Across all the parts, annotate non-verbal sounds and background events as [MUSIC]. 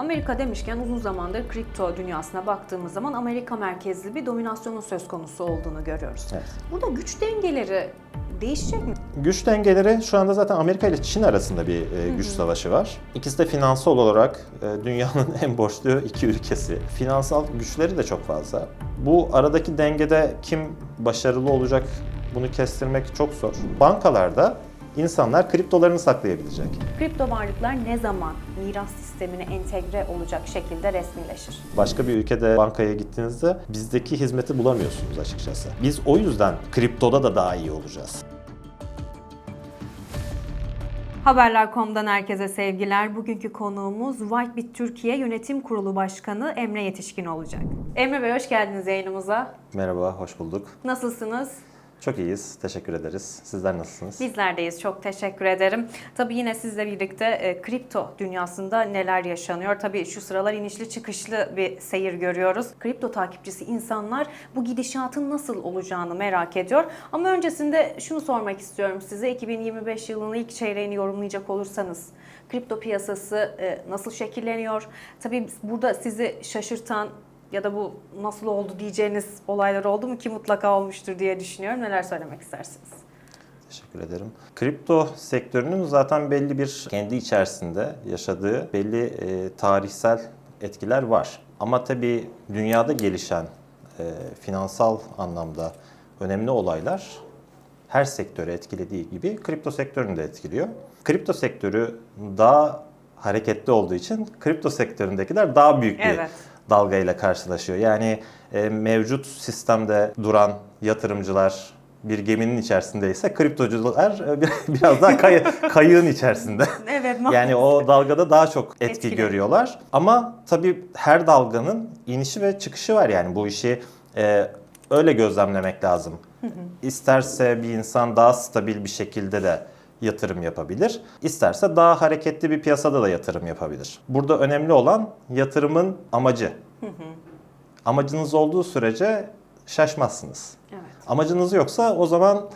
Amerika demişken uzun zamandır kripto dünyasına baktığımız zaman Amerika merkezli bir dominasyonun söz konusu olduğunu görüyoruz. Evet. Burada güç dengeleri değişecek mi? Güç dengeleri şu anda zaten Amerika ile Çin arasında bir e, güç savaşı var. İkisi de finansal olarak e, dünyanın [LAUGHS] en borçlu iki ülkesi. Finansal güçleri de çok fazla. Bu aradaki dengede kim başarılı olacak bunu kestirmek çok zor. Bankalarda insanlar kriptolarını saklayabilecek. Kripto varlıklar ne zaman miras sistemine entegre olacak şekilde resmileşir? Başka bir ülkede bankaya gittiğinizde bizdeki hizmeti bulamıyorsunuz açıkçası. Biz o yüzden kriptoda da daha iyi olacağız. Haberler.com'dan herkese sevgiler. Bugünkü konuğumuz Whitebit Türkiye Yönetim Kurulu Başkanı Emre Yetişkin olacak. Emre Bey hoş geldiniz yayınımıza. Merhaba, hoş bulduk. Nasılsınız? Çok iyiyiz, teşekkür ederiz. Sizler nasılsınız? Bizlerdeyiz. Çok teşekkür ederim. Tabii yine sizle birlikte e, kripto dünyasında neler yaşanıyor? Tabii şu sıralar inişli çıkışlı bir seyir görüyoruz. Kripto takipçisi insanlar bu gidişatın nasıl olacağını merak ediyor. Ama öncesinde şunu sormak istiyorum size. 2025 yılının ilk çeyreğini yorumlayacak olursanız kripto piyasası e, nasıl şekilleniyor? Tabii burada sizi şaşırtan ya da bu nasıl oldu diyeceğiniz olaylar oldu mu ki mutlaka olmuştur diye düşünüyorum. Neler söylemek istersiniz? Teşekkür ederim. Kripto sektörünün zaten belli bir kendi içerisinde yaşadığı belli e, tarihsel etkiler var. Ama tabii dünyada gelişen e, finansal anlamda önemli olaylar her sektörü etkilediği gibi kripto sektörünü de etkiliyor. Kripto sektörü daha hareketli olduğu için kripto sektöründekiler daha büyük bir Evet. Dalgayla karşılaşıyor. Yani e, mevcut sistemde duran yatırımcılar bir geminin içerisindeyse kriptocular e, bir- [LAUGHS] biraz daha kay- [LAUGHS] kayığın içerisinde. Evet. Yani o dalgada daha çok etki Etkili. görüyorlar. Ama tabii her dalganın inişi ve çıkışı var yani bu işi e, öyle gözlemlemek lazım. İsterse bir insan daha stabil bir şekilde de yatırım yapabilir. İsterse daha hareketli bir piyasada da yatırım yapabilir. Burada önemli olan yatırımın amacı. Amacınız olduğu sürece şaşmazsınız. Evet. Amacınız yoksa o zaman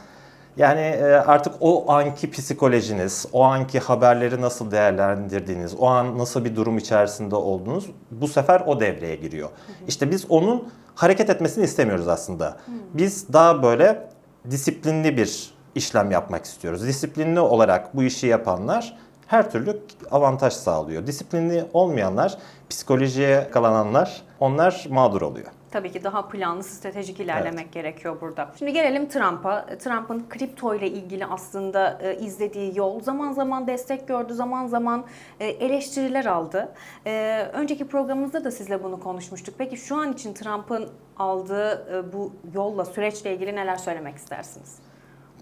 yani e, artık o anki psikolojiniz, o anki haberleri nasıl değerlendirdiğiniz, o an nasıl bir durum içerisinde olduğunuz bu sefer o devreye giriyor. İşte biz onun hareket etmesini istemiyoruz aslında. Biz daha böyle disiplinli bir işlem yapmak istiyoruz. Disiplinli olarak bu işi yapanlar her türlü avantaj sağlıyor. Disiplinli olmayanlar, psikolojiye yakalananlar onlar mağdur oluyor. Tabii ki daha planlı, stratejik ilerlemek gerekiyor burada. Şimdi gelelim Trump'a. Trump'ın kripto ile ilgili aslında e, izlediği yol zaman zaman destek gördü, zaman zaman e, eleştiriler aldı. E, önceki programımızda da sizle bunu konuşmuştuk. Peki şu an için Trump'ın aldığı e, bu yolla, süreçle ilgili neler söylemek istersiniz?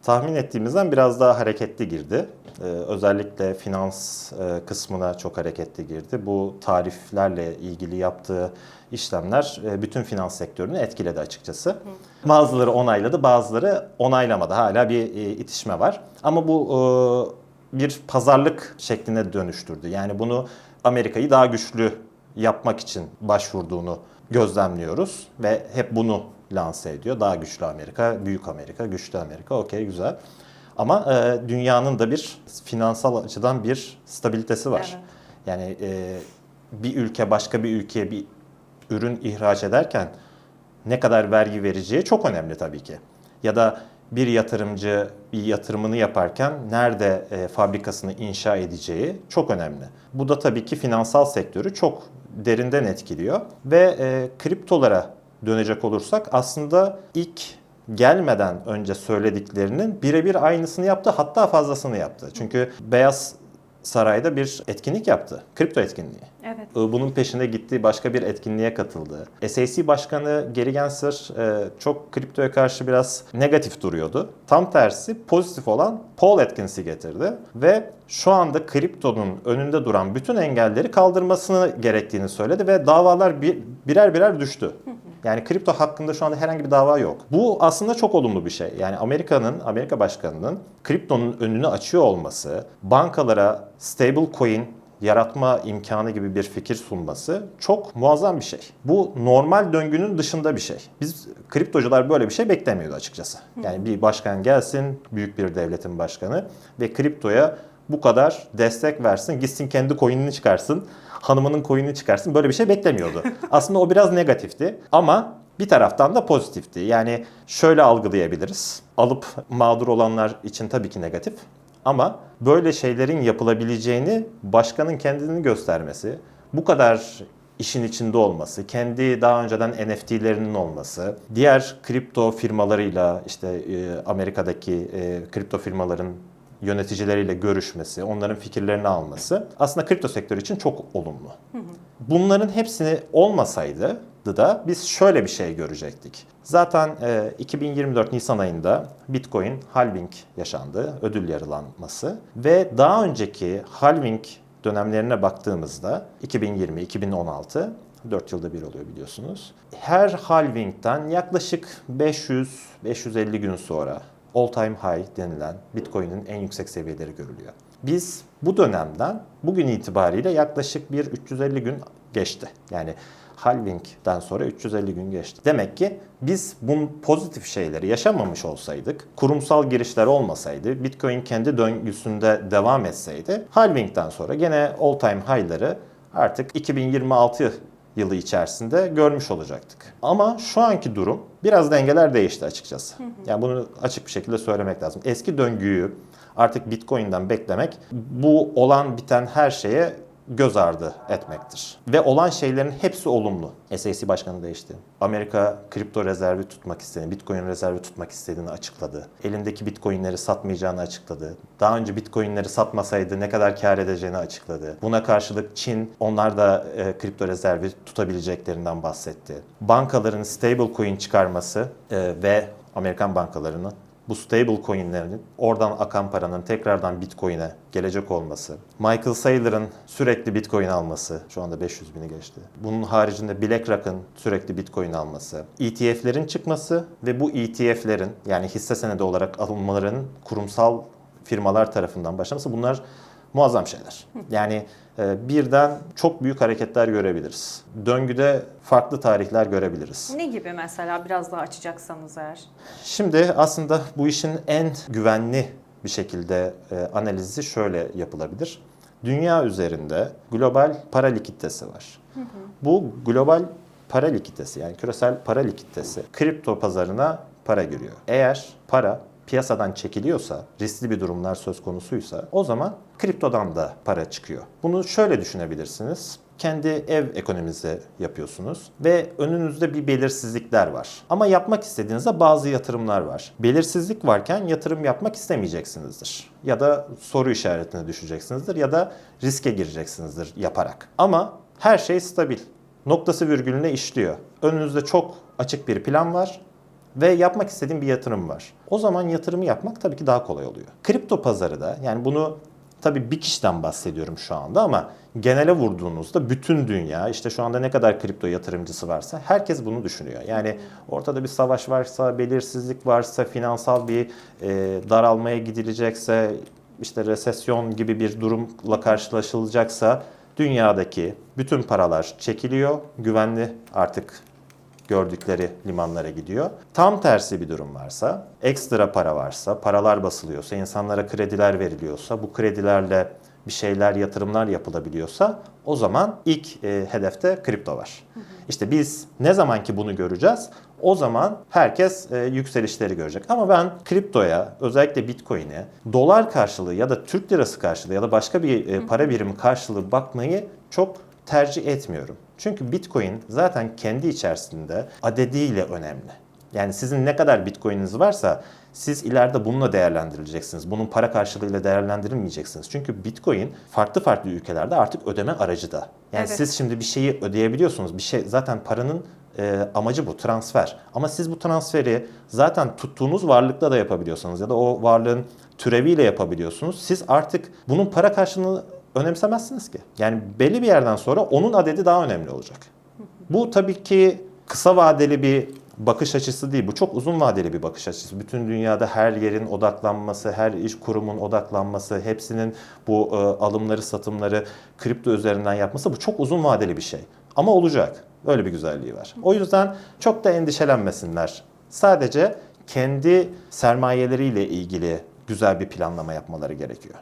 Tahmin ettiğimizden biraz daha hareketli girdi. Ee, özellikle finans e, kısmına çok hareketli girdi. Bu tariflerle ilgili yaptığı işlemler e, bütün finans sektörünü etkiledi açıkçası. Bazıları onayladı, bazıları onaylamadı. Hala bir e, itişme var. Ama bu e, bir pazarlık şekline dönüştürdü. Yani bunu Amerika'yı daha güçlü yapmak için başvurduğunu gözlemliyoruz ve hep bunu lanse ediyor. Daha güçlü Amerika, büyük Amerika, güçlü Amerika. Okey güzel. Ama e, dünyanın da bir finansal açıdan bir stabilitesi var. Evet. Yani e, bir ülke başka bir ülkeye bir ürün ihraç ederken ne kadar vergi vereceği çok önemli tabii ki. Ya da bir yatırımcı bir yatırımını yaparken nerede e, fabrikasını inşa edeceği çok önemli. Bu da tabii ki finansal sektörü çok derinden etkiliyor. Ve e, kriptolara dönecek olursak aslında ilk gelmeden önce söylediklerinin birebir aynısını yaptı hatta fazlasını yaptı. Çünkü Beyaz Saray'da bir etkinlik yaptı. Kripto etkinliği. Evet. Bunun peşinde gittiği başka bir etkinliğe katıldı. SAC Başkanı Gary Gensler e, çok kriptoya karşı biraz negatif duruyordu. Tam tersi pozitif olan Paul Atkins'i getirdi ve şu anda kriptonun önünde duran bütün engelleri kaldırmasını gerektiğini söyledi ve davalar bir, birer birer düştü. Yani kripto hakkında şu anda herhangi bir dava yok. Bu aslında çok olumlu bir şey. Yani Amerika'nın, Amerika Başkanı'nın kriptonun önünü açıyor olması, bankalara stable coin yaratma imkanı gibi bir fikir sunması çok muazzam bir şey. Bu normal döngünün dışında bir şey. Biz kriptocular böyle bir şey beklemiyordu açıkçası. Yani bir başkan gelsin, büyük bir devletin başkanı ve kriptoya bu kadar destek versin, gitsin kendi coin'ini çıkarsın, hanımının coin'ini çıkarsın. Böyle bir şey beklemiyordu. [LAUGHS] Aslında o biraz negatifti ama bir taraftan da pozitifti. Yani şöyle algılayabiliriz. Alıp mağdur olanlar için tabii ki negatif. Ama böyle şeylerin yapılabileceğini başkanın kendini göstermesi, bu kadar işin içinde olması, kendi daha önceden NFT'lerinin olması, diğer kripto firmalarıyla işte e, Amerika'daki e, kripto firmaların yöneticileriyle görüşmesi, onların fikirlerini alması aslında kripto sektörü için çok olumlu. Bunların hepsini olmasaydı da biz şöyle bir şey görecektik. Zaten e, 2024 Nisan ayında Bitcoin halving yaşandı, ödül yarılanması ve daha önceki halving dönemlerine baktığımızda 2020, 2016 4 yılda bir oluyor biliyorsunuz. Her halvingden yaklaşık 500-550 gün sonra all time high denilen Bitcoin'in en yüksek seviyeleri görülüyor. Biz bu dönemden bugün itibariyle yaklaşık bir 350 gün geçti. Yani halvingden sonra 350 gün geçti. Demek ki biz bu pozitif şeyleri yaşamamış olsaydık, kurumsal girişler olmasaydı, Bitcoin kendi döngüsünde devam etseydi, halvingden sonra gene all time high'ları artık 2026 yılı içerisinde görmüş olacaktık. Ama şu anki durum biraz dengeler değişti açıkçası. Yani bunu açık bir şekilde söylemek lazım. Eski döngüyü artık Bitcoin'den beklemek bu olan biten her şeye göz ardı etmektir. Ve olan şeylerin hepsi olumlu. SEC başkanı değişti. Amerika kripto rezervi tutmak istediğini, Bitcoin rezervi tutmak istediğini açıkladı. Elindeki Bitcoin'leri satmayacağını açıkladı. Daha önce Bitcoin'leri satmasaydı ne kadar kar edeceğini açıkladı. Buna karşılık Çin onlar da e, kripto rezervi tutabileceklerinden bahsetti. Bankaların stable coin çıkarması e, ve Amerikan bankalarının bu stable coinlerin oradan akan paranın tekrardan Bitcoin'e gelecek olması, Michael Saylor'ın sürekli Bitcoin alması, şu anda 500 bini geçti. Bunun haricinde BlackRock'ın sürekli Bitcoin alması, ETF'lerin çıkması ve bu ETF'lerin yani hisse senedi olarak alınmalarının kurumsal firmalar tarafından başlaması bunlar muazzam şeyler. Yani e, birden çok büyük hareketler görebiliriz. Döngüde farklı tarihler görebiliriz. Ne gibi mesela biraz daha açacaksanız eğer? Şimdi aslında bu işin en güvenli bir şekilde e, analizi şöyle yapılabilir. Dünya üzerinde global para likiditesi var. Bu global para likiditesi yani küresel para likiditesi kripto pazarına para giriyor. Eğer para piyasadan çekiliyorsa, riskli bir durumlar söz konusuysa o zaman kriptodan da para çıkıyor. Bunu şöyle düşünebilirsiniz kendi ev ekonominizi yapıyorsunuz ve önünüzde bir belirsizlikler var. Ama yapmak istediğinizde bazı yatırımlar var. Belirsizlik varken yatırım yapmak istemeyeceksinizdir. Ya da soru işaretine düşeceksinizdir ya da riske gireceksinizdir yaparak. Ama her şey stabil. Noktası virgülüne işliyor. Önünüzde çok açık bir plan var ve yapmak istediğim bir yatırım var. O zaman yatırımı yapmak tabii ki daha kolay oluyor. Kripto pazarı da yani bunu tabii bir kişiden bahsediyorum şu anda ama genele vurduğunuzda bütün dünya işte şu anda ne kadar kripto yatırımcısı varsa herkes bunu düşünüyor. Yani ortada bir savaş varsa, belirsizlik varsa, finansal bir e, daralmaya gidilecekse, işte resesyon gibi bir durumla karşılaşılacaksa dünyadaki bütün paralar çekiliyor. Güvenli artık gördükleri limanlara gidiyor. Tam tersi bir durum varsa, ekstra para varsa, paralar basılıyorsa, insanlara krediler veriliyorsa, bu kredilerle bir şeyler, yatırımlar yapılabiliyorsa o zaman ilk e, hedefte kripto var. İşte biz ne zaman ki bunu göreceğiz, o zaman herkes e, yükselişleri görecek. Ama ben kriptoya, özellikle Bitcoin'e dolar karşılığı ya da Türk lirası karşılığı ya da başka bir e, para birimi karşılığı bakmayı çok tercih etmiyorum. Çünkü Bitcoin zaten kendi içerisinde adediyle önemli. Yani sizin ne kadar Bitcoin'iniz varsa siz ileride bununla değerlendirileceksiniz. Bunun para karşılığıyla değerlendirilmeyeceksiniz. Çünkü Bitcoin farklı farklı ülkelerde artık ödeme aracı da. Yani Evet. siz şimdi bir şeyi ödeyebiliyorsunuz. Bir şey zaten paranın e, amacı bu transfer. Ama siz bu transferi zaten tuttuğunuz varlıkla da yapabiliyorsanız ya da o varlığın türeviyle yapabiliyorsunuz. Siz artık bunun para karşılığını önemsemezsiniz ki. Yani belli bir yerden sonra onun adedi daha önemli olacak. Bu tabii ki kısa vadeli bir bakış açısı değil. Bu çok uzun vadeli bir bakış açısı. Bütün dünyada her yerin odaklanması, her iş kurumun odaklanması, hepsinin bu e, alımları, satımları kripto üzerinden yapması bu çok uzun vadeli bir şey. Ama olacak. Öyle bir güzelliği var. O yüzden çok da endişelenmesinler. Sadece kendi sermayeleriyle ilgili güzel bir planlama yapmaları gerekiyor.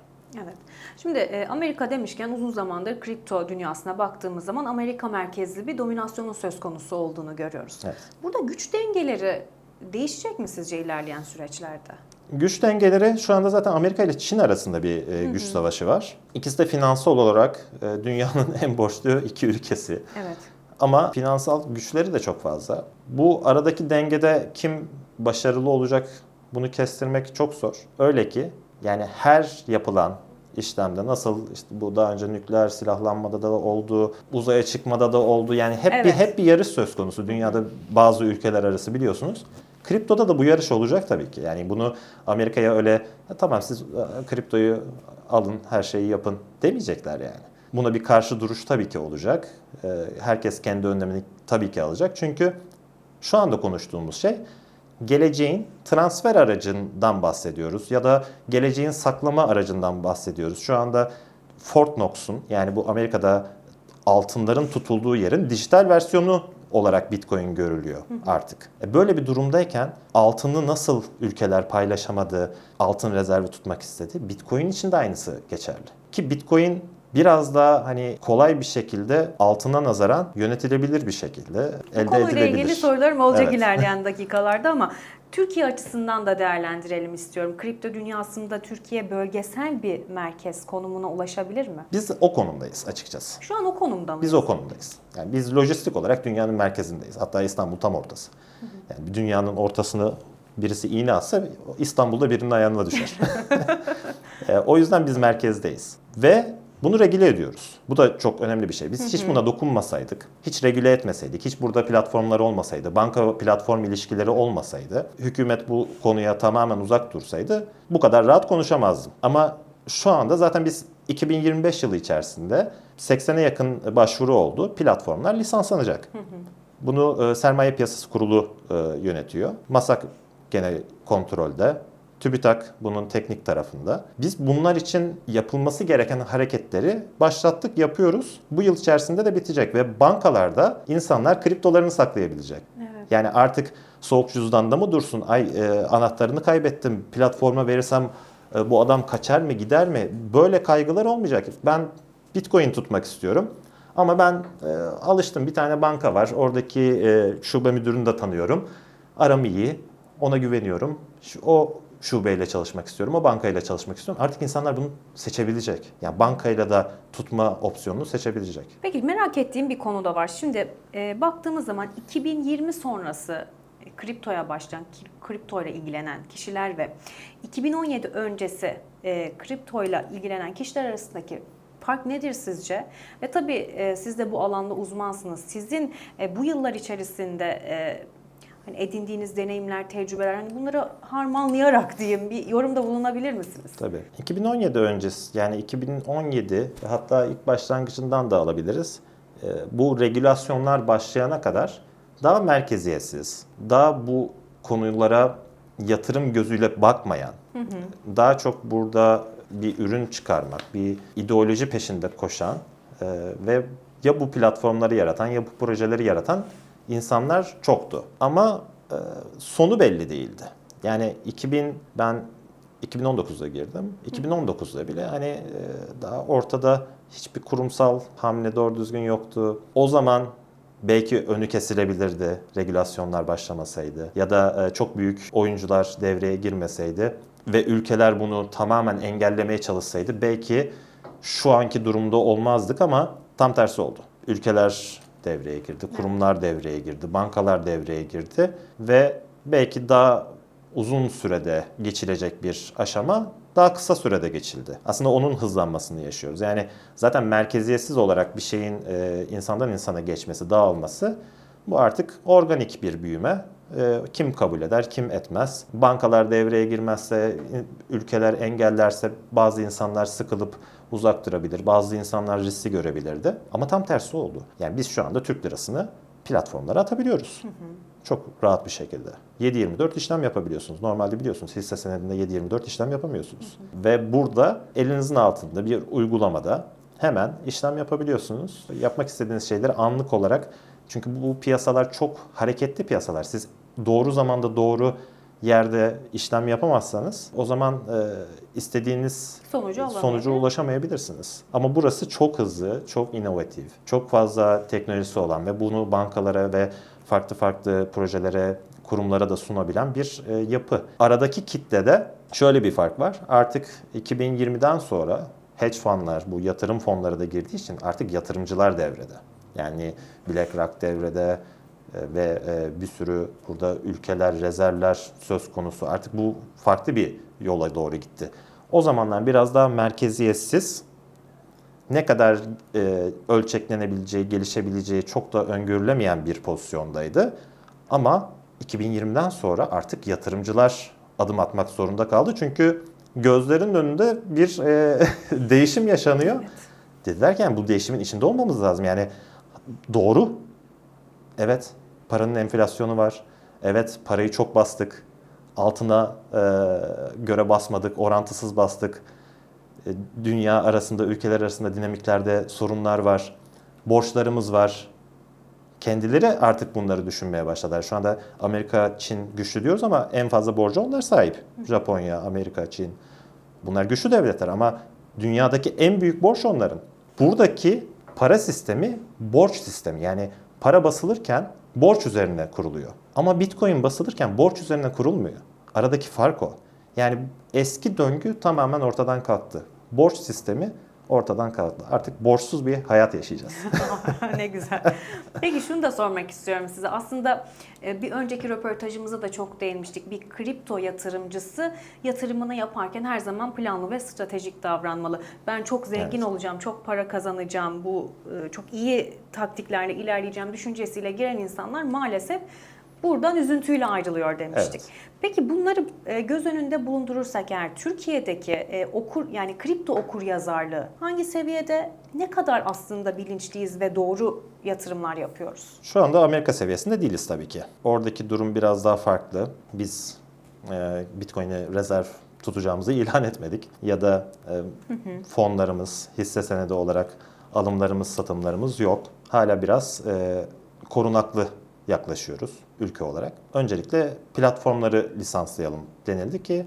Şimdi e, Amerika demişken uzun zamandır kripto dünyasına baktığımız zaman Amerika merkezli bir dominasyonun söz konusu olduğunu görüyoruz. Evet. Burada güç dengeleri değişecek mi sizce ilerleyen süreçlerde? Güç dengeleri şu anda zaten Amerika ile Çin arasında bir e, güç savaşı var. İkisi de finansal olarak e, dünyanın [LAUGHS] en borçlu iki ülkesi. Evet. Ama finansal güçleri de çok fazla. Bu aradaki dengede kim başarılı olacak bunu kestirmek çok zor. Öyle ki yani her yapılan işlemde nasıl işte bu daha önce nükleer silahlanmada da oldu, uzaya çıkmada da oldu. Yani hep bir Evet. hep bir yarış söz konusu dünyada bazı ülkeler arası biliyorsunuz. Kriptoda da bu yarış olacak tabii ki. Yani bunu Amerika'ya öyle "Ya tamam siz e, kriptoyu alın, her şeyi yapın demeyecekler yani. Buna bir karşı duruş tabii ki olacak. E, Herkes kendi önlemini tabii ki alacak. Çünkü şu anda konuştuğumuz şey geleceğin transfer aracından bahsediyoruz ya da geleceğin saklama aracından bahsediyoruz. Şu anda Fort Knox'un yani bu Amerika'da altınların tutulduğu yerin dijital versiyonu olarak Bitcoin görülüyor artık. E Böyle bir durumdayken altını nasıl ülkeler paylaşamadı, altın rezervi tutmak istedi? Bitcoin için de aynısı geçerli. Ki Bitcoin biraz daha hani kolay bir şekilde altına nazaran yönetilebilir bir şekilde Bu elde konuyla edilebilir. ilgili sorularım olacak Evet. ilerleyen [LAUGHS] dakikalarda ama Türkiye açısından da değerlendirelim istiyorum. Kripto dünyasında Türkiye bölgesel bir merkez konumuna ulaşabilir mi? Biz o konumdayız açıkçası. Şu an o konumda mı? Biz o konumdayız. Yani biz lojistik olarak dünyanın merkezindeyiz. Hatta İstanbul tam ortası. Yani dünyanın ortasını birisi iğne atsa İstanbul'da birinin ayağına düşer. [LAUGHS] [LAUGHS] E, o yüzden biz merkezdeyiz. Ve bunu regüle ediyoruz. Bu da çok önemli bir şey. Biz hiç buna dokunmasaydık, hiç regüle etmeseydik, hiç burada platformlar olmasaydı, banka platform ilişkileri olmasaydı, hükümet bu konuya tamamen uzak dursaydı bu kadar rahat konuşamazdım. Ama şu anda zaten biz 2025 yılı içerisinde 80'e yakın başvuru oldu. Platformlar lisanslanacak. Bunu e, Sermaye Piyasası Kurulu e, yönetiyor. MASAK gene kontrolde. TÜBİTAK bunun teknik tarafında. Biz bunlar için yapılması gereken hareketleri başlattık, yapıyoruz. Bu yıl içerisinde de bitecek ve bankalarda insanlar kriptolarını saklayabilecek. Evet. Yani artık soğuk cüzdanda mı dursun? Ay e, anahtarını kaybettim. Platforma verirsem e, bu adam kaçar mı, gider mi? Böyle kaygılar olmayacak. Ben Bitcoin tutmak istiyorum. Ama ben e, alıştım. Bir tane banka var. Oradaki e, şube müdürünü de tanıyorum. Aram iyi. Ona güveniyorum. Şu, o şubeyle çalışmak istiyorum. O bankayla çalışmak istiyorum. Artık insanlar bunu seçebilecek. Yani bankayla da tutma opsiyonunu seçebilecek. Peki merak ettiğim bir konu da var. Şimdi e, baktığımız zaman 2020 sonrası e, kriptoya başlayan, kriptoyla ilgilenen kişiler ve 2017 öncesi e, kriptoyla ilgilenen kişiler arasındaki fark nedir sizce? Ve tabii e, siz de bu alanda uzmansınız. Sizin e, bu yıllar içerisinde e, hani edindiğiniz deneyimler, tecrübeler, hani bunları harmanlayarak diyeyim bir yorumda bulunabilir misiniz? Tabii. 2017 öncesi yani 2017 hatta ilk başlangıcından da alabiliriz. Ee, Bu regülasyonlar başlayana kadar daha merkeziyetsiz, daha bu konulara yatırım gözüyle bakmayan, daha çok burada bir ürün çıkarmak, bir ideoloji peşinde koşan e, ve ya bu platformları yaratan ya bu projeleri yaratan insanlar çoktu. Ama e, sonu belli değildi. Yani 2000 ben 2019'da girdim. 2019'da bile hani e, daha ortada hiçbir kurumsal hamle doğru düzgün yoktu. O zaman belki önü kesilebilirdi regülasyonlar başlamasaydı ya da e, çok büyük oyuncular devreye girmeseydi ve ülkeler bunu tamamen engellemeye çalışsaydı belki şu anki durumda olmazdık ama tam tersi oldu. Ülkeler devreye girdi, kurumlar devreye girdi, bankalar devreye girdi ve belki daha uzun sürede geçilecek bir aşama daha kısa sürede geçildi. Aslında onun hızlanmasını yaşıyoruz. Yani zaten merkeziyetsiz olarak bir şeyin e, insandan insana geçmesi, dağılması bu artık organik bir büyüme. E, kim kabul eder, kim etmez. Bankalar devreye girmezse, ülkeler engellerse bazı insanlar sıkılıp uzak durabilir. Bazı insanlar riski görebilirdi. Ama tam tersi oldu. Yani biz şu anda Türk lirasını platformlara atabiliyoruz. Çok rahat bir şekilde. 7-24 işlem yapabiliyorsunuz. Normalde biliyorsunuz hisse senedinde 7-24 işlem yapamıyorsunuz. Ve burada elinizin altında bir uygulamada hemen işlem yapabiliyorsunuz. Yapmak istediğiniz şeyleri anlık olarak çünkü bu piyasalar çok hareketli piyasalar. Siz doğru zamanda doğru yerde işlem yapamazsanız o zaman e, istediğiniz Sonucu sonuca ulaşamayabilirsiniz. Ama burası çok hızlı, çok inovatif, çok fazla teknolojisi olan ve bunu bankalara ve farklı farklı projelere, kurumlara da sunabilen bir e, yapı. Aradaki kitlede şöyle bir fark var. Artık 2020'den sonra hedge fonlar, bu yatırım fonları da girdiği için artık yatırımcılar devrede. Yani BlackRock devrede e, ve e, bir sürü burada ülkeler, rezervler söz konusu. Artık bu farklı bir yola doğru gitti. O zamanlar biraz daha merkeziyetsiz, ne kadar e, ölçeklenebileceği, gelişebileceği çok da öngörülemeyen bir pozisyondaydı. Ama 2020'den sonra artık yatırımcılar adım atmak zorunda kaldı. Çünkü gözlerin önünde bir e, [LAUGHS] değişim yaşanıyor. Dediler ki yani bu değişimin içinde olmamız lazım. Yani doğru. Evet, paranın enflasyonu var. Evet, parayı çok bastık. Altına e, göre basmadık, orantısız bastık. E, Dünya arasında, ülkeler arasında dinamiklerde sorunlar var. Borçlarımız var. Kendileri artık bunları düşünmeye başladılar. Şu anda Amerika, Çin güçlü diyoruz ama en fazla borcu onlar sahip. Japonya, Amerika, Çin. Bunlar güçlü devletler ama dünyadaki en büyük borç onların. Buradaki para sistemi borç sistemi. Yani para basılırken borç üzerine kuruluyor. Ama Bitcoin basılırken borç üzerine kurulmuyor. Aradaki fark o. Yani eski döngü tamamen ortadan kalktı. Borç sistemi ortadan kalktı. Artık borçsuz bir hayat yaşayacağız. [LAUGHS] ne güzel. Peki şunu da sormak istiyorum size. Aslında e, bir önceki röportajımızda da çok değinmiştik. Bir kripto yatırımcısı yatırımını yaparken her zaman planlı ve stratejik davranmalı. Ben çok zengin Evet. olacağım, çok para kazanacağım, bu e, çok iyi taktiklerle ilerleyeceğim düşüncesiyle giren insanlar maalesef buradan üzüntüyle ayrılıyor demiştik. Evet. Peki bunları e, göz önünde bulundurursak eğer Türkiye'deki e, okur yani kripto okur yazarlığı hangi seviyede ne kadar aslında bilinçliyiz ve doğru yatırımlar yapıyoruz? Şu anda Amerika seviyesinde değiliz tabii ki. Oradaki durum biraz daha farklı. Biz e, Bitcoin'i rezerv tutacağımızı ilan etmedik. Ya da e, fonlarımız, hisse senedi olarak alımlarımız, satımlarımız yok. Hala biraz e, korunaklı yaklaşıyoruz ülke olarak. Öncelikle platformları lisanslayalım denildi ki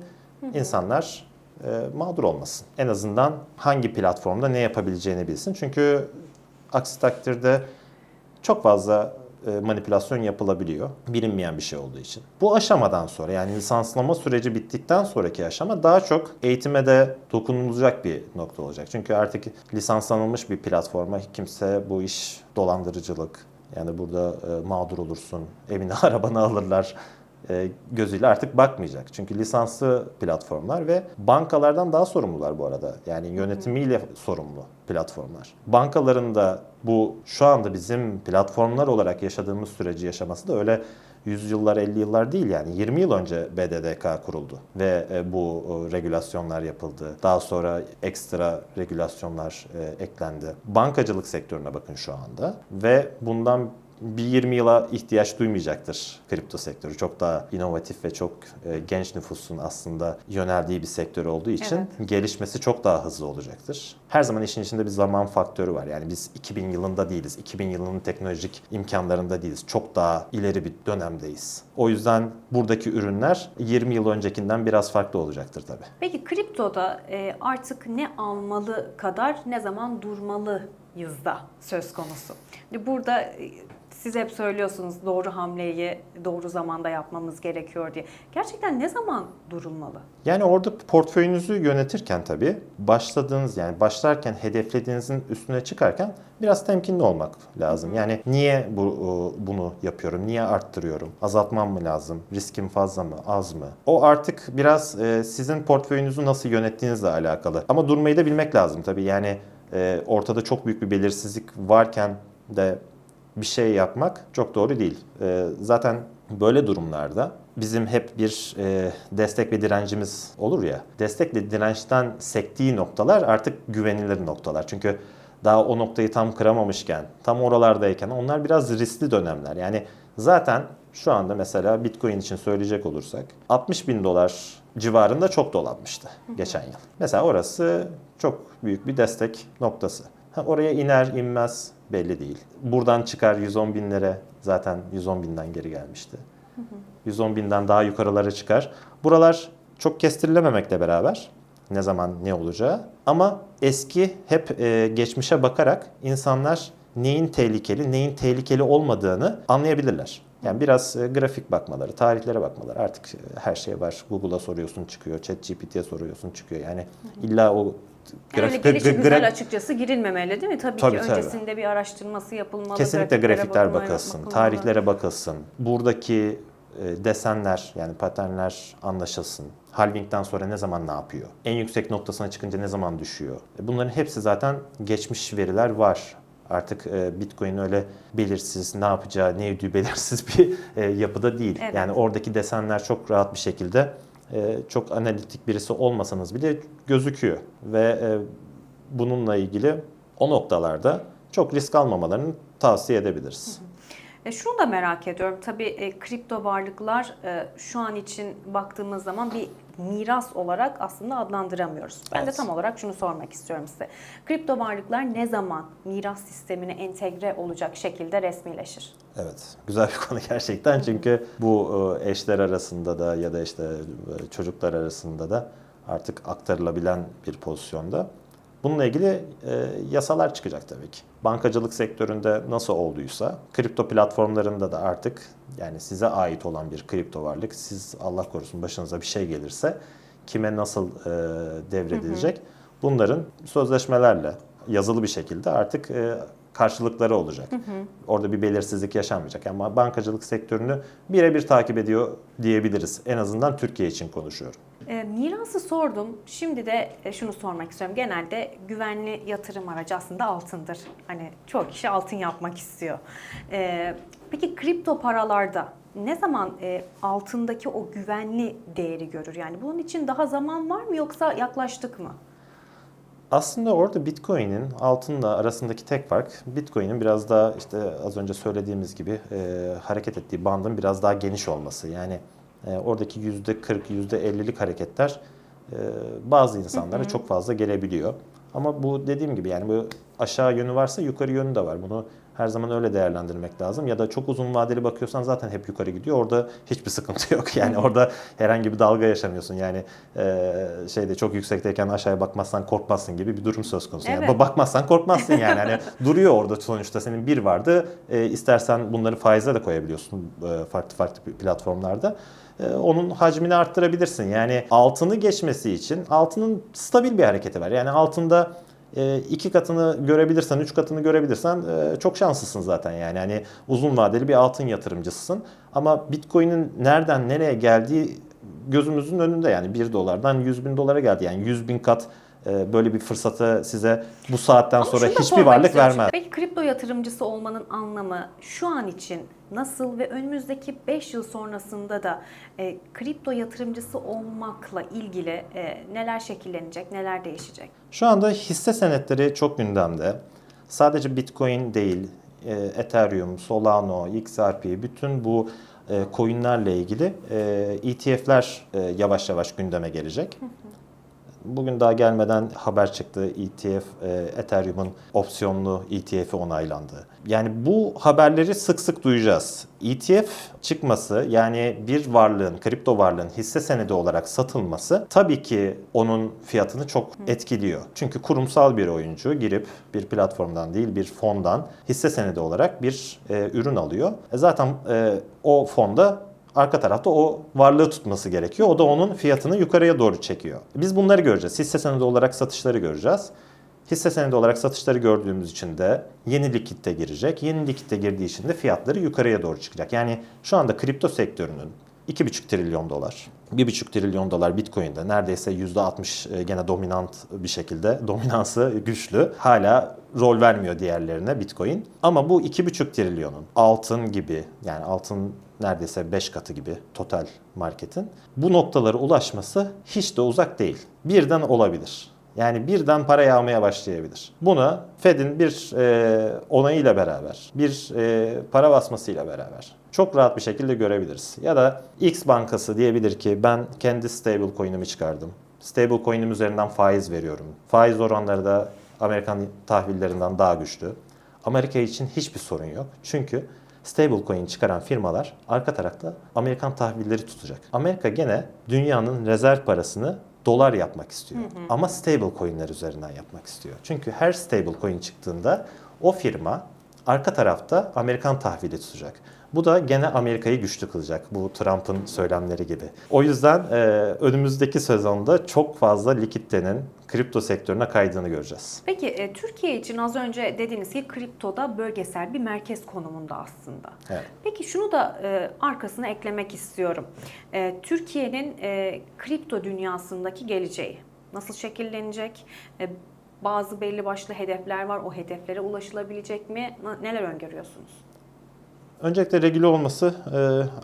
insanlar e, mağdur olmasın. En azından hangi platformda ne yapabileceğini bilsin. Çünkü aksi takdirde çok fazla e, manipülasyon yapılabiliyor. Bilinmeyen bir şey olduğu için. Bu aşamadan sonra yani lisanslama süreci bittikten sonraki aşama daha çok eğitime de dokunulacak bir nokta olacak. Çünkü artık lisanslanılmış bir platforma kimse bu iş dolandırıcılık yani burada e, mağdur olursun, evini [LAUGHS] arabanı alırlar e, gözüyle artık bakmayacak. Çünkü lisanslı platformlar ve bankalardan daha sorumlular bu arada. Yani yönetimiyle sorumlu platformlar. Bankaların da bu şu anda bizim platformlar olarak yaşadığımız süreci yaşaması da öyle 100 yıllar 50 yıllar değil yani 20 yıl önce BDDK kuruldu ve e, bu regülasyonlar yapıldı. Daha sonra ekstra regülasyonlar e, eklendi. Bankacılık sektörüne bakın şu anda ve bundan bir 20 yıla ihtiyaç duymayacaktır kripto sektörü. Çok daha inovatif ve çok e, genç nüfusun aslında yöneldiği bir sektör olduğu için gelişmesi çok daha hızlı olacaktır. Her zaman işin içinde bir zaman faktörü var. Yani biz 2000 yılında değiliz. 2000 yılının teknolojik imkanlarında değiliz. Çok daha ileri bir dönemdeyiz. O yüzden buradaki ürünler 20 yıl öncekinden biraz farklı olacaktır tabii. Peki kriptoda e, artık ne almalı kadar ne zaman durmalıyız da söz konusu. Burada e, siz hep söylüyorsunuz doğru hamleyi doğru zamanda yapmamız gerekiyor diye. Gerçekten ne zaman durulmalı? Yani orada portföyünüzü yönetirken tabii başladığınız yani başlarken hedeflediğinizin üstüne çıkarken biraz temkinli olmak lazım. Yani niye bu, e, bunu yapıyorum? Niye arttırıyorum? Azaltmam mı lazım? Riskim fazla mı? Az mı? O artık biraz e, sizin portföyünüzü nasıl yönettiğinizle alakalı. Ama durmayı da bilmek lazım tabii. Yani e, ortada çok büyük bir belirsizlik varken de bir şey yapmak çok doğru değil. E, zaten böyle durumlarda bizim hep bir e, destek ve direncimiz olur ya. Destek ve dirençten sektiği noktalar artık güvenilir noktalar. Çünkü daha o noktayı tam kıramamışken, tam oralardayken onlar biraz riskli dönemler. Yani zaten şu anda mesela Bitcoin için söyleyecek olursak 60 bin dolar civarında çok dolanmıştı geçen yıl. Mesela orası çok büyük bir destek noktası. Ha, oraya iner inmez belli değil. Buradan çıkar 110 binlere zaten 110 binden geri gelmişti. 110 binden daha yukarılara çıkar. Buralar çok kestirilememekle beraber ne zaman ne olacağı ama eski hep e, geçmişe bakarak insanlar neyin tehlikeli, neyin tehlikeli olmadığını anlayabilirler. Yani biraz e, grafik bakmaları, tarihlere bakmaları. Artık e, her şey var. Google'a soruyorsun çıkıyor, ChatGPT'ye soruyorsun çıkıyor. Yani illa o Yani öyle grafik gelişi gra- güzel gra- açıkçası girilmemeli değil mi? Tabii, Tabii, ki tabii. öncesinde bir araştırması yapılmalı. Kesinlikle grafikler bakılsın, tarihlere bakılsın. Buradaki e, desenler yani paternler anlaşılsın. Halving'den sonra ne zaman ne yapıyor? En yüksek noktasına çıkınca ne zaman düşüyor? E, Bunların hepsi zaten geçmiş veriler var. Artık e, Bitcoin öyle belirsiz, ne yapacağı, ne ödüğü belirsiz [LAUGHS] bir yapıda değil. Evet. Yani oradaki desenler çok rahat bir şekilde çok analitik birisi olmasanız bile gözüküyor. Ve e, bununla ilgili o noktalarda çok risk almamalarını tavsiye edebiliriz. E, şunu da merak ediyorum. Tabii e, kripto varlıklar e, şu an için baktığımız zaman bir miras olarak aslında adlandıramıyoruz. Ben de Evet. tam olarak şunu sormak istiyorum size. Kripto varlıklar ne zaman miras sistemine entegre olacak şekilde resmileşir? Evet, güzel bir [LAUGHS] konu gerçekten çünkü bu e, eşler arasında da ya da işte e, çocuklar arasında da artık aktarılabilen bir pozisyonda. Bununla ilgili e, yasalar çıkacak tabii ki. Bankacılık sektöründe nasıl olduysa kripto platformlarında da artık yani size ait olan bir kripto varlık siz Allah korusun başınıza bir şey gelirse kime nasıl e, devredilecek bunların sözleşmelerle yazılı bir şekilde artık e, karşılıkları olacak. Orada bir belirsizlik yaşanmayacak. Ama bankacılık sektörünü birebir takip ediyor diyebiliriz. En azından Türkiye için konuşuyorum. E, mirası sordum. Şimdi de e, şunu sormak istiyorum. Genelde güvenli yatırım aracı aslında altındır. Hani çok kişi altın yapmak istiyor. E, peki kripto paralarda ne zaman e, altındaki o güvenli değeri görür? Yani bunun için daha zaman var mı yoksa yaklaştık mı? Aslında orada Bitcoin'in altınla arasındaki tek fark Bitcoin'in biraz daha işte az önce söylediğimiz gibi e, hareket ettiği bandın biraz daha geniş olması. Yani e, oradaki %40, %50'lik hareketler e, bazı insanlara çok fazla gelebiliyor. Ama bu dediğim gibi yani bu aşağı yönü varsa yukarı yönü de var. Bunu her zaman öyle değerlendirmek lazım. Ya da çok uzun vadeli bakıyorsan zaten hep yukarı gidiyor. Orada hiçbir sıkıntı yok. [LAUGHS] Yani orada herhangi bir dalga yaşamıyorsun. Yani e, şeyde çok yüksekteyken aşağıya bakmazsan korkmazsın gibi bir durum söz konusu. Yani Evet. bakmazsan korkmazsın yani. Hani [LAUGHS] duruyor orada sonuçta senin bir vardı. E, istersen bunları faize de koyabiliyorsun e, farklı farklı platformlarda. Onun hacmini arttırabilirsin. Yani altını geçmesi için altının stabil bir hareketi var. Yani altında iki katını görebilirsen, üç katını görebilirsen e, çok şanslısın zaten yani. Hani uzun vadeli bir altın yatırımcısısın. Ama Bitcoin'in nereden nereye geldiği gözümüzün önünde yani 1 dolardan 100 bin dolara geldi. Yani 100 bin kat böyle bir fırsatı size bu saatten Ama sonra hiçbir varlık istiyorum. vermez. Peki kripto yatırımcısı olmanın anlamı şu an için nasıl ve önümüzdeki 5 yıl sonrasında da e, kripto yatırımcısı olmakla ilgili e, neler şekillenecek, neler değişecek? Şu anda hisse senetleri çok gündemde. Sadece Bitcoin değil, e, Ethereum, Solano, XRP bütün bu e, coinlerle ilgili e, ETF'ler e, yavaş yavaş gündeme gelecek. Bugün daha gelmeden haber çıktı. ETF, e, Ethereum'un opsiyonlu ETF'i onaylandı. Yani bu haberleri sık sık duyacağız. ETF çıkması yani bir varlığın, kripto varlığın hisse senedi olarak satılması tabii ki onun fiyatını çok etkiliyor. Çünkü kurumsal bir oyuncu girip bir platformdan değil bir fondan hisse senedi olarak bir e, ürün alıyor. E zaten e, o fonda arka tarafta o varlığı tutması gerekiyor. O da onun fiyatını yukarıya doğru çekiyor. Biz bunları göreceğiz. Hisse senedi olarak satışları göreceğiz. Hisse senedi olarak satışları gördüğümüz için de yeni likitte girecek. Yeni likitte girdiği için de fiyatları yukarıya doğru çıkacak. Yani şu anda kripto sektörünün 2,5 trilyon dolar, 1,5 trilyon dolar Bitcoin'de neredeyse %60 e, gene dominant bir şekilde, [LAUGHS] dominansı güçlü. Hala rol vermiyor diğerlerine Bitcoin. Ama bu 2,5 trilyonun altın gibi yani altın neredeyse 5 katı gibi total marketin bu noktalara ulaşması hiç de uzak değil. Birden olabilir. Yani birden para yağmaya başlayabilir. Buna Fed'in bir e, onayıyla beraber, bir e, para basmasıyla beraber çok rahat bir şekilde görebiliriz. Ya da X bankası diyebilir ki ben kendi stable coin'imi çıkardım. Stable coin'im üzerinden faiz veriyorum. Faiz oranları da Amerikan tahvillerinden daha güçlü. Amerika için hiçbir sorun yok. Çünkü stablecoin çıkaran firmalar arka tarafta Amerikan tahvilleri tutacak. Amerika gene dünyanın rezerv parasını dolar yapmak istiyor. Ama stablecoin'ler üzerinden yapmak istiyor. Çünkü her stablecoin çıktığında o firma arka tarafta Amerikan tahvili tutacak. Bu da gene Amerika'yı güçlü kılacak. Bu Trump'ın söylemleri gibi. O yüzden e, önümüzdeki sezonda çok fazla likiditenin kripto sektörüne kaydığını göreceğiz. Peki e, Türkiye için az önce dediğiniz gibi kriptoda bölgesel bir merkez konumunda aslında. Evet. Peki şunu da e, arkasına eklemek istiyorum. E, Türkiye'nin e, kripto dünyasındaki geleceği nasıl şekillenecek? E, bazı belli başlı hedefler var. O hedeflere ulaşılabilecek mi? Neler öngörüyorsunuz? Öncelikle regüle olması e,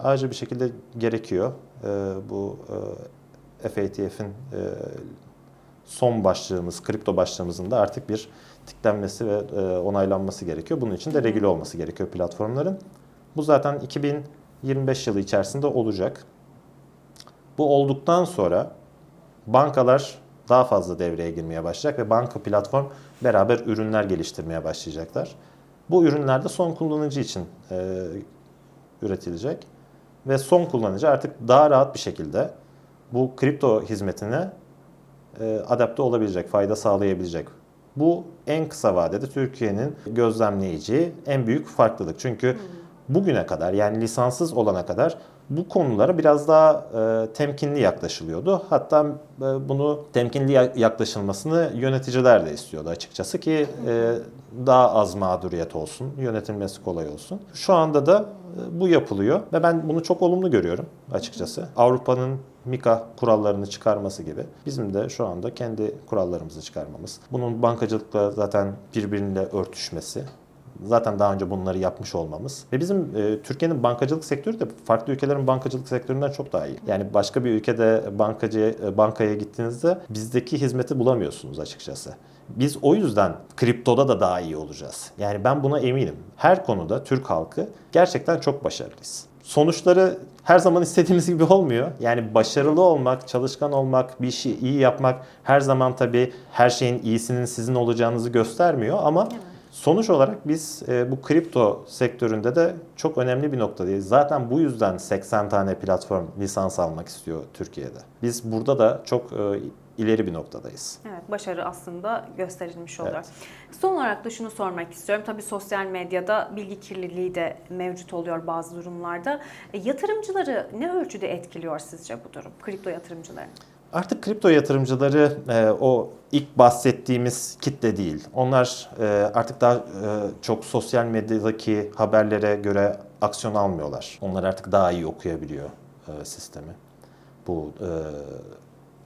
acil bir şekilde gerekiyor. E, bu e, FATF'in e, son başlığımız, kripto başlığımızın da artık bir tıklanması ve e, onaylanması gerekiyor. Bunun için de regüle olması gerekiyor platformların. Bu zaten 2025 yılı içerisinde olacak. Bu olduktan sonra bankalar daha fazla devreye girmeye başlayacak ve banka platform beraber ürünler geliştirmeye başlayacaklar. Bu ürünler de son kullanıcı için e, üretilecek ve son kullanıcı artık daha rahat bir şekilde bu kripto hizmetine e, adapte olabilecek, fayda sağlayabilecek. Bu en kısa vadede Türkiye'nin gözlemleyeceği en büyük farklılık. Çünkü bugüne kadar yani lisanssız olana kadar bu konulara biraz daha e, temkinli yaklaşılıyordu. Hatta e, bunu temkinli ya- yaklaşılmasını yöneticiler de istiyordu açıkçası ki e, daha az mağduriyet olsun, yönetilmesi kolay olsun. Şu anda da e, bu yapılıyor ve ben bunu çok olumlu görüyorum açıkçası. Avrupa'nın Mika kurallarını çıkarması gibi bizim de şu anda kendi kurallarımızı çıkarmamız. Bunun bankacılıkla zaten birbiriyle örtüşmesi. Zaten daha önce bunları yapmış olmamız. Ve bizim e, Türkiye'nin bankacılık sektörü de farklı ülkelerin bankacılık sektöründen çok daha iyi. Yani başka bir ülkede bankacı e, bankaya gittiğinizde bizdeki hizmeti bulamıyorsunuz açıkçası. Biz o yüzden kriptoda da daha iyi olacağız. Yani ben buna eminim. Her konuda Türk halkı gerçekten çok başarılıyız. Sonuçları her zaman istediğimiz gibi olmuyor. Yani başarılı olmak, çalışkan olmak, bir işi iyi yapmak her zaman tabii her şeyin iyisinin sizin olacağınızı göstermiyor ama Sonuç olarak biz e, bu kripto sektöründe de çok önemli bir noktadayız. Zaten bu yüzden 80 tane platform lisans almak istiyor Türkiye'de. Biz burada da çok e, ileri bir noktadayız. Evet, başarı aslında gösterilmiş oluyor. Evet. Son olarak da şunu sormak istiyorum. Tabii sosyal medyada bilgi kirliliği de mevcut oluyor bazı durumlarda. E, yatırımcıları ne ölçüde etkiliyor sizce bu durum? Kripto yatırımcılarını. Artık kripto yatırımcıları e, o ilk bahsettiğimiz kitle değil. Onlar e, artık daha e, çok sosyal medyadaki haberlere göre aksiyon almıyorlar. Onlar artık daha iyi okuyabiliyor e, sistemi. Bu e,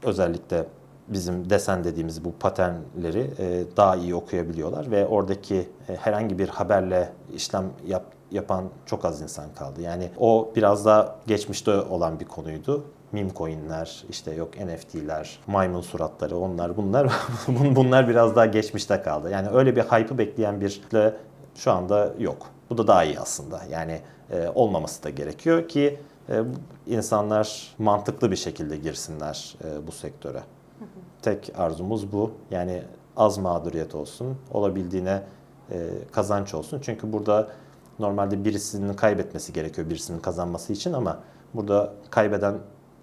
özellikle bizim desen dediğimiz bu paternleri e, daha iyi okuyabiliyorlar ve oradaki e, herhangi bir haberle işlem yap, yapan çok az insan kaldı. Yani o biraz daha geçmişte olan bir konuydu. Meme coinler, işte yok NFT'ler, maymun suratları onlar bunlar [LAUGHS] bun- bunlar biraz daha geçmişte kaldı. Yani öyle bir hype'ı bekleyen bir kitle şu anda yok. Bu da daha iyi aslında. Yani e, olmaması da gerekiyor ki e, insanlar mantıklı bir şekilde girsinler e, bu sektöre. Tek arzumuz bu. Yani az mağduriyet olsun, olabildiğine e, kazanç olsun. Çünkü burada normalde birisinin kaybetmesi gerekiyor birisinin kazanması için ama burada kaybeden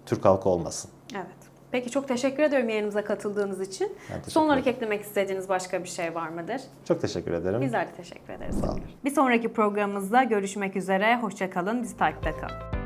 Türk halkı olmasın. Evet. Peki çok teşekkür ediyorum yayınımıza katıldığınız için. Son olarak eklemek istediğiniz başka bir şey var mıdır? Çok teşekkür ederim. Bizler de teşekkür ederiz. Sağ olun. Bir sonraki programımızda görüşmek üzere. Hoşçakalın. Bizi takipte kalın.